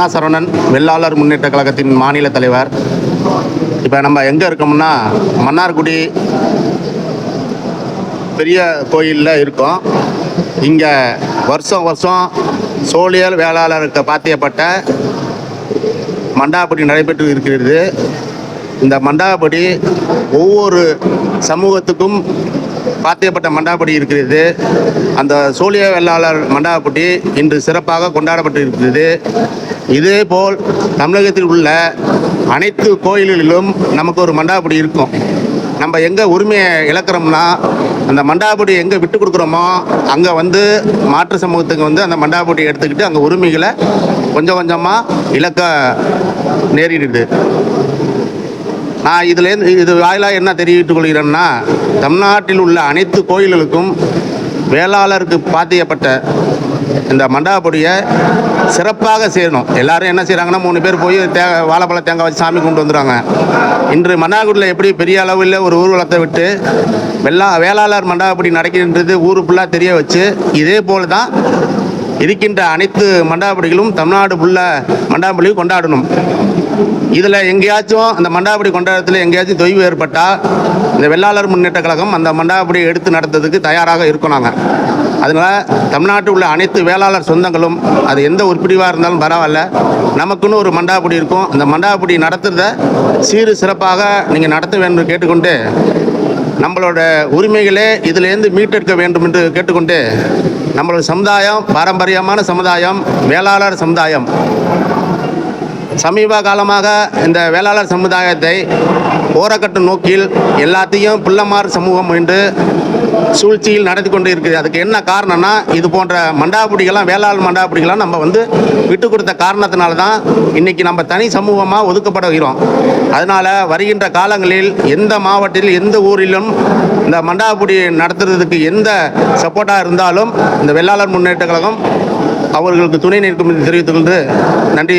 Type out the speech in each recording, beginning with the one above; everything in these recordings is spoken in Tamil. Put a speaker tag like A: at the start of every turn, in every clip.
A: அண்ணா சரவணன் வெள்ளாளர் முன்னேற்ற கழகத்தின் மாநில தலைவர். இப்போ நம்ம எங்கே இருக்கோம்னா மன்னார்குடி பெரிய கோயிலில் இருக்கோம். இங்கே வருஷம் வருஷம் சோழியல் வேளாளருக்கு பாத்தியப்பட்ட மண்டாபடி நடைபெற்று இருக்கிறது. இந்த மண்டாபடி ஒவ்வொரு சமூகத்துக்கும் பாத்தியப்பட்ட மண்டாபடி இருக்கிறது. அந்த சோழிய வெள்ளாளர் மண்டாபடி இன்று சிறப்பாக கொண்டாடப்பட்டு இருக்கிறது. இதேபோல் தமிழகத்தில் உள்ள அனைத்து கோயில்களிலும் நமக்கு ஒரு மண்டாபடி இருக்கும். நம்ம எங்கே உரிமையை இழக்கிறோம்னா அந்த மண்டாபடி எங்கே விட்டு கொடுக்குறோமோ அங்கே வந்து மாற்று சமூகத்துக்கு வந்து அந்த மண்டாபடி எடுத்துக்கிட்டு அங்கே உரிமைகளை கொஞ்சம் கொஞ்சமாக இழக்க நேரிடுது. நான் இதுலேருந்து இது வாயிலாக என்ன தெரிவித்துக் கொள்கிறேன்னா தமிழ்நாட்டில் உள்ள அனைத்து கோயில்களுக்கும் வேளாளருக்கு பாத்தியப்பட்ட இந்த மண்டாபடியை சிறப்பாக செய்யணும். எல்லாரும் என்ன செய்கிறாங்கன்னா மூணு பேர் போய் தே வாழைப்பழ தேங்காய் வச்சு சாமி கொண்டு வந்துடுவாங்க இன்று மன்னார்குடியில் எப்படி பெரிய அளவில் ஒரு ஊர்வலத்தை விட்டு வெள்ளா வேளாளர் மண்டபப்படி நடக்கின்றது ஊரு ஃபுல்லாக தெரிய வச்சு இதே போல் தான் இருக்கின்ற அனைத்து மண்டபப்படிகளும் தமிழ்நாடு ஃபுல்லாக மண்டபப்படியும் கொண்டாடணும். இதில் எங்கேயாச்சும் அந்த மண்டாபடி கொண்டாடத்தில் எங்கேயாச்சும் தொய்வு ஏற்பட்டால் இந்த வெள்ளாளர் முன்னேற்ற கழகம் அந்த மண்டாபடி எடுத்து நடத்துறதுக்கு தயாராக இருக்கோம் நாங்கள் அதனால் தமிழ்நாட்டில் உள்ள அனைத்து வேளாளர் சொந்தங்களும் அது எந்த உருப்பிடிவாக இருந்தாலும் பரவாயில்ல. நமக்குன்னு ஒரு மண்டாபடி இருக்கும். அந்த மண்டாபடி நடத்துறத சீரு சிறப்பாக நீங்கள் நடத்த வேண்டும் கேட்டுக்கொண்டு நம்மளோட உரிமைகளே இதிலேருந்து மீட்டெடுக்க வேண்டும் என்று கேட்டுக்கொண்டு நம்மளோட சமுதாயம் பாரம்பரியமான சமுதாயம் வேளாளர் சமுதாயம். சமீப காலமாக இந்த வேளாளர் சமுதாயத்தை ஓரக்கட்டு நோக்கில் எல்லாத்தையும் பிள்ளைமார் சமூகம் என்று சூழ்ச்சியில் நடந்து கொண்டு இருக்குது. அதுக்கு என்ன காரணம்னா இது போன்ற மண்டாபுடிகள்லாம் வேளாண் மண்டாபுடிகள்லாம் நம்ம வந்து விட்டு கொடுத்த காரணத்தினால தான் இன்னைக்கு நம்ம தனி சமூகமாக ஒதுக்கப்படுகிறோம் அதனால் வருகின்ற காலங்களில் எந்த மாவட்டத்தில் எந்த ஊரிலும் இந்த மண்டாபுடி நடத்துறதுக்கு எந்த சப்போர்ட்டாக இருந்தாலும் இந்த வெள்ளாளர் முன்னேற்ற கழகம் அவர்களுக்கு துணை நிற்கும் என்று தெரிவித்துக் கொண்டு நன்றி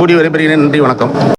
A: கூடி வரைபெறுகிறேன் நன்றி வணக்கம்.